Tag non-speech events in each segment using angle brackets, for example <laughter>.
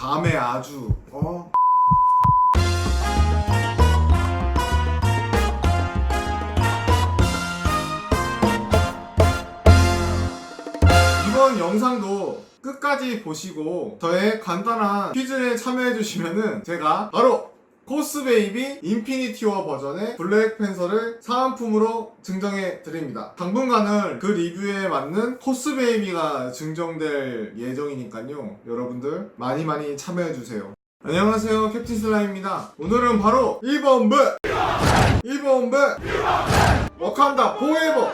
밤에 아주 어? 이번 영상도 끝까지 보시고 저의 간단한 퀴즈에 참여해 주시면은 제가 바로 코스베이비 인피니티워 버전의 블랙 팬서를 사은품으로 증정해 드립니다. 당분간은 그 리뷰에 맞는 코스베이비가 증정될 예정이니까요. 여러분들 많이 많이 참여해 주세요. 안녕하세요 캡틴 슬라임입니다. 오늘은 바로 1번 배 1번 배 워칸다 포에버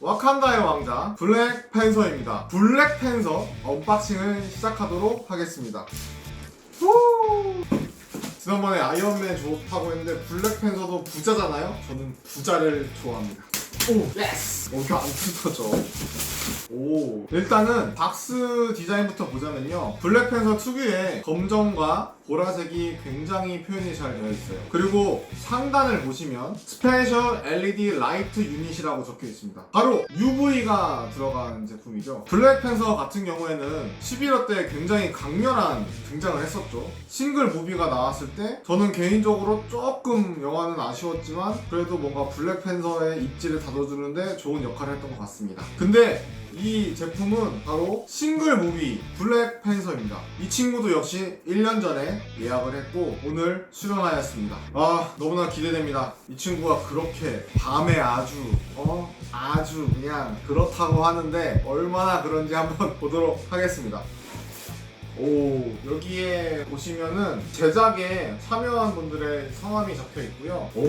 와칸다의 왕자 블랙 팬서입니다. 블랙 팬서 언박싱을 시작하도록 하겠습니다. 후! 지난번에 아이언맨 좋다고 했는데 블랙팬서도 부자잖아요? 저는 부자를 좋아합니다. 오, 예스! 어, 이렇게 안 뜯어져. 오, 일단은 박스 디자인부터 보자면요. 블랙팬서 특유의 검정과 보라색이 굉장히 표현이 잘 되어 있어요. 그리고 상단을 보시면 스페셜 LED 라이트 유닛이라고 적혀 있습니다. 바로 UV가 들어간 제품이죠. 블랙팬서 같은 경우에는 11화 때 굉장히 강렬한 등장을 했었죠. 싱글 무비가 나왔을 때 저는 개인적으로 조금 영화는 아쉬웠지만 그래도 뭔가 블랙팬서의 입지를 다뤄주는데 좋은 역할을 했던 것 같습니다. 근데 이 제품은 바로 싱글 무비 블랙팬서입니다. 이 친구도 역시 1년 전에 예약을 했고 오늘 수령하였습니다. 아 너무나 기대됩니다. 이 친구가 그렇게 밤에 아주 어 아주 그냥 그렇다고 하는데 얼마나 그런지 한번 <laughs> 보도록 하겠습니다. 오 여기에 보시면은 제작에 참여한 분들의 성함이 적혀 있고요. 오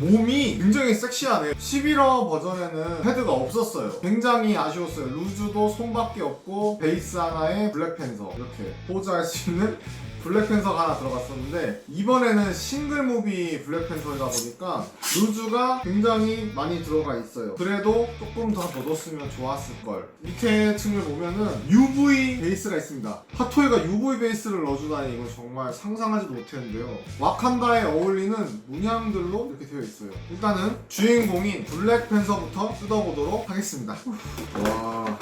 몸이 굉장히 섹시하네요. 11화 버전에는 패드가 없었어요. 굉장히 아쉬웠어요. 루즈도 손밖에 없고 베이스 하나에 블랙팬서 이렇게 포즈할 수 있는 블랙팬서가 하나 들어갔었는데 이번에는 싱글 무비 블랙팬서이다 보니까 루즈가 굉장히 많이 들어가 있어요. 그래도 조금 더 넣었으면 좋았을 걸. 밑에 층을 보면은 UV 베이스가 있습니다. 핫토이가 UV 베이스를 넣어주다니 이건 정말 상상하지도 못했는데요. 와칸다에 어울리는 문양들로 이렇게 되어 있어요. 일단은 주인공인 블랙팬서부터 뜯어보도록 하겠습니다. 와,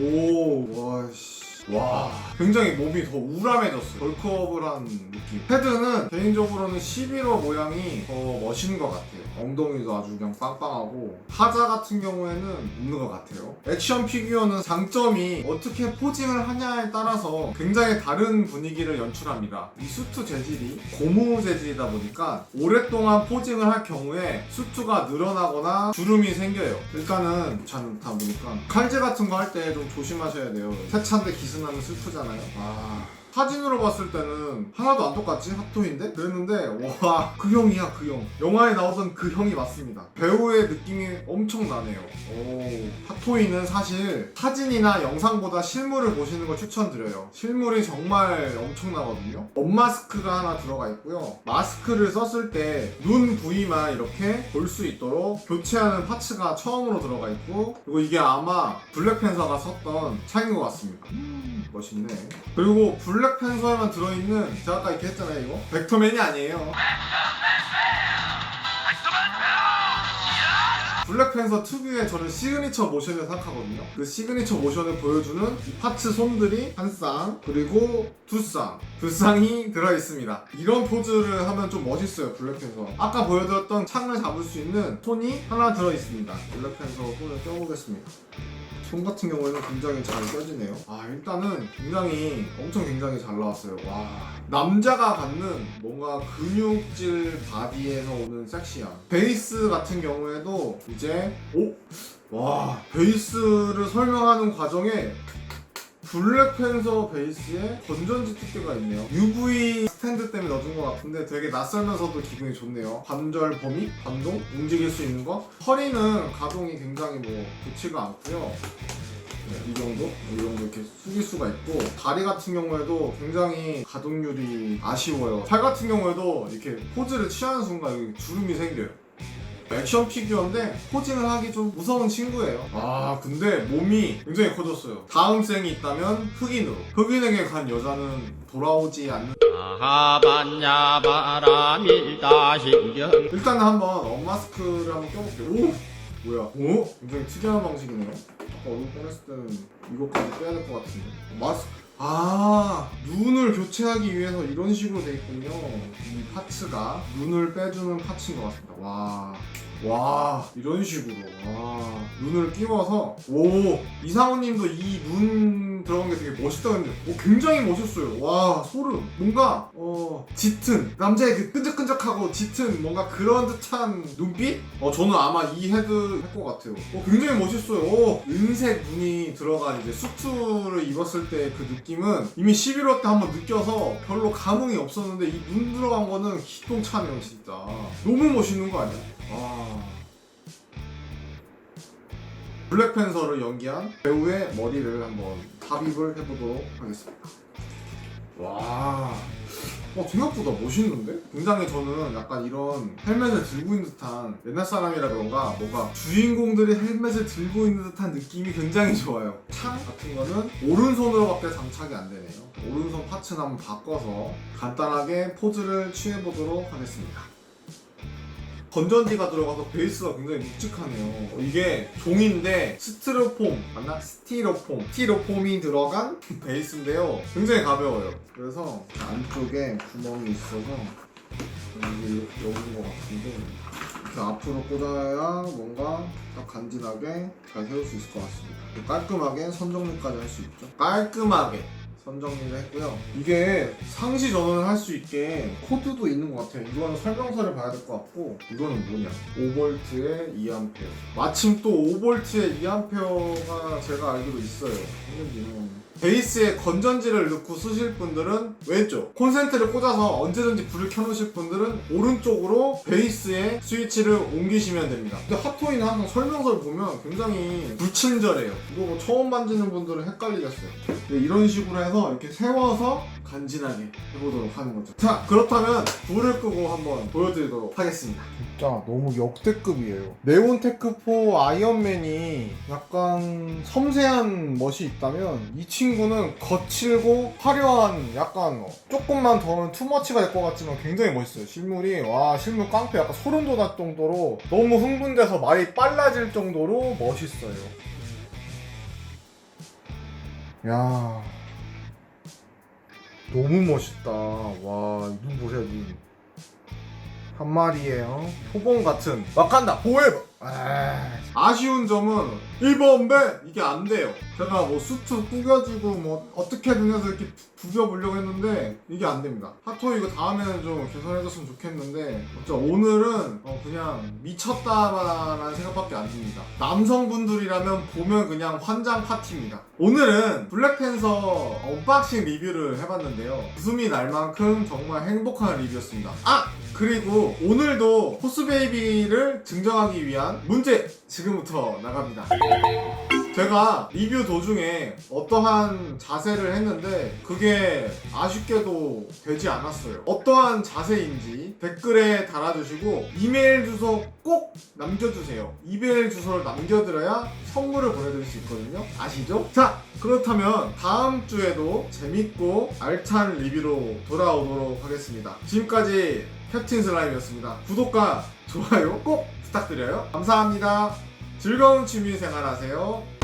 오, 와, 씨. 와. 굉장히 몸이 더 우람해졌어요. 벌크업을 한 느낌. 헤드는 개인적으로는 11호 모양이 더 멋있는 것 같아요. 엉덩이도 아주 그냥 빵빵하고 하자 같은 경우에는 없는 것 같아요. 액션 피규어는 장점이 어떻게 포징을 하냐에 따라서 굉장히 다른 분위기를 연출합니다. 이 수트 재질이 고무 재질이다 보니까 오랫동안 포징을 할 경우에 수트가 늘어나거나 주름이 생겨요. 일단은 귀찮다 보니까 칼질 같은 거 할 때 좀 조심하셔야 돼요. 세차인데 기스 나면 슬프잖아요. 아 사진으로 봤을 때는 하나도 안 똑같지? 핫토인데? 그랬는데 와 그 형이야 그 형. 영화에 나오던 그 형이 맞습니다. 배우의 느낌이 엄청 나네요. 오. 핫토이는 사실 사진이나 영상보다 실물을 보시는 걸 추천드려요. 실물이 정말 엄청나거든요. 엄마스크가 하나 들어가 있고요. 마스크를 썼을 때 눈 부위만 이렇게 볼 수 있도록 교체하는 파츠가 처음으로 들어가 있고 그리고 이게 아마 블랙팬서가 썼던 차인 것 같습니다. 음, 멋있네. 그리고 블랙 팬서에만 들어있는 제가 아까 이렇게 했잖아요 이거 벡터맨이 아니에요 블랙팬서 특유의 저는 시그니처 모션을 생각하거든요. 그 시그니처 모션을 보여주는 이 파츠 손들이 한 쌍, 그리고 두 쌍, 두 쌍이 들어있습니다. 이런 포즈를 하면 좀 멋있어요, 블랙팬서. 아까 보여드렸던 창을 잡을 수 있는 손이 하나 들어있습니다. 블랙팬서 손을 껴보겠습니다. 손 같은 경우에는 굉장히 잘 껴지네요. 아, 일단은 굉장히 엄청 굉장히 잘 나왔어요. 와. 남자가 갖는 뭔가 근육질 바디에서 오는 섹시함. 베이스 같은 경우에도 이제, 오! 와, 베이스를 설명하는 과정에 블랙 팬서 베이스에 건전지 두께가 있네요. UV 스탠드 때문에 넣어준 것 같은데 되게 낯설면서도 기분이 좋네요. 관절 범위, 반동, 움직일 수 있는 거. 허리는 가동이 굉장히 뭐 좋지가 않고요. 네, 이 정도? 이 정도 이렇게 숙일 수가 있고 다리 같은 경우에도 굉장히 가동률이 아쉬워요. 팔 같은 경우에도 이렇게 포즈를 취하는 순간 여기 주름이 생겨요. 액션 피규어인데 포징을 하기 좀 무서운 친구예요. 아 근데 몸이 굉장히 커졌어요. 다음 생이 있다면 흑인으로. 흑인에게 간 여자는 돌아오지 않는. 아하반야 바람일다 신경 일단 한번 엄마스크를 한번 껴볼게요. 오 뭐야? 오 굉장히 특이한 방식이네요. 아까 얼굴 꺼냈을 때는 이것까지 빼야 될 것 같은데. 마스크 아 눈을 교체하기 위해서 이런 식으로 돼 있군요. 이 파츠가 눈을 빼주는 파츠인 것 같습니다. 와 와 이런 식으로. 와 눈을 끼워서 오 이상호님도 이 눈 들어간 게 되게 멋있다 근데. 오 굉장히 멋있어요. 와 소름. 뭔가 어 짙은 남자의 그 끈적끈적하고 짙은 뭔가 그런 듯한 눈빛? 어 저는 아마 이 헤드 할 것 같아요. 어 굉장히 멋있어요. 오 은색 눈이 들어간 이제 수트를 입었을 때 그 느낌은 이미 11호 때 한번 느껴서 별로 감흥이 없었는데 이 눈 들어간 거는 기똥차네요 진짜. 너무 멋있는 거 아니야 아 블랙팬서를 연기한 배우의 머리를 한번 삽입을 해보도록 하겠습니다. 와, 어, 생각보다 멋있는데? 굉장히 저는 약간 이런 헬멧을 들고 있는 듯한 옛날 사람이라 그런가 뭔가 주인공들이 헬멧을 들고 있는 듯한 느낌이 굉장히 좋아요. 창 같은 거는 오른손으로밖에 장착이 안 되네요. 오른손 파츠는 한번 바꿔서 간단하게 포즈를 취해보도록 하겠습니다. 건전지가 들어가서 베이스가 굉장히 묵직하네요. 어, 이게 종인데 스티로폼 맞나? 스티로폼 스티로폼이 들어간 베이스인데요. 굉장히 가벼워요. 그래서 안쪽에 구멍이 있어서 여기 여기인 것 같은데 이렇게 앞으로 꽂아야 뭔가 딱 간지나게 잘 세울 수 있을 것 같습니다. 깔끔하게 선정리까지 할 수 있죠. 깔끔하게 선정리를 했고요. 이게 상시 전원을 할 수 있게 코드도 있는 것 같아요. 이거는 설명서를 봐야 될 것 같고 이거는 뭐냐? 5V에 2A. 마침 또 5V에 2A가 제가 알기로 있어요. 생각이는. 베이스에 건전지를 넣고 쓰실 분들은 왼쪽. 콘센트를 꽂아서 언제든지 불을 켜놓으실 분들은 오른쪽으로 베이스에 스위치를 옮기시면 됩니다. 근데 핫토이는 항상 설명서를 보면 굉장히 불친절해요. 이거 뭐 처음 만지는 분들은 헷갈리겠어요. 근데 이런 식으로 해서 이렇게 세워서 간지나게 해보도록 하는 거죠. 자 그렇다면 불을 끄고 한번 보여드리도록 하겠습니다. 진짜 너무 역대급이에요. 네온 테크4 아이언맨이 약간 섬세한 멋이 있다면 이 친구는 거칠고 화려한 약간 조금만 더 하면 투머치가 될 것 같지만 굉장히 멋있어요. 실물이 와 실물 깡패 약간 소름 돋을 정도로 너무 흥분돼서 말이 빨라질 정도로 멋있어요. 야. 너무 멋있다. 와 눈 보세요 눈. 한 마리에요. 표범 같은. 와칸다. 보에버. 아쉬운 점은 1번 배 이게 안 돼요. 제가 뭐 수트 꾸겨주고 뭐 어떻게든 해서 이렇게 부벼보려고 했는데 이게 안 됩니다. 하토 이거 다음에는 좀 개선해줬으면 좋겠는데 진짜 오늘은 어, 그냥 미쳤다라는 생각밖에 안 듭니다. 남성분들이라면 보면 그냥 환장 파티입니다. 오늘은 블랙팬서 언박싱 리뷰를 해봤는데요. 웃음이 날 만큼 정말 행복한 리뷰였습니다. 아! 그리고 오늘도 포스베이비를 증정하기 위한 문제 지금부터 나갑니다. 제가 리뷰 도중에 어떠한 자세를 했는데 그게 아쉽게도 되지 않았어요. 어떠한 자세인지 댓글에 달아주시고 이메일 주소 꼭 남겨주세요. 이메일 주소를 남겨드려야 선물을 보내드릴 수 있거든요. 아시죠? 자, 그렇다면 다음 주에도 재밌고 알찬 리뷰로 돌아오도록 하겠습니다. 지금까지 캡틴 슬라임이었습니다. 구독과 좋아요 꼭 부탁드려요. 감사합니다. 즐거운 취미 생활 하세요.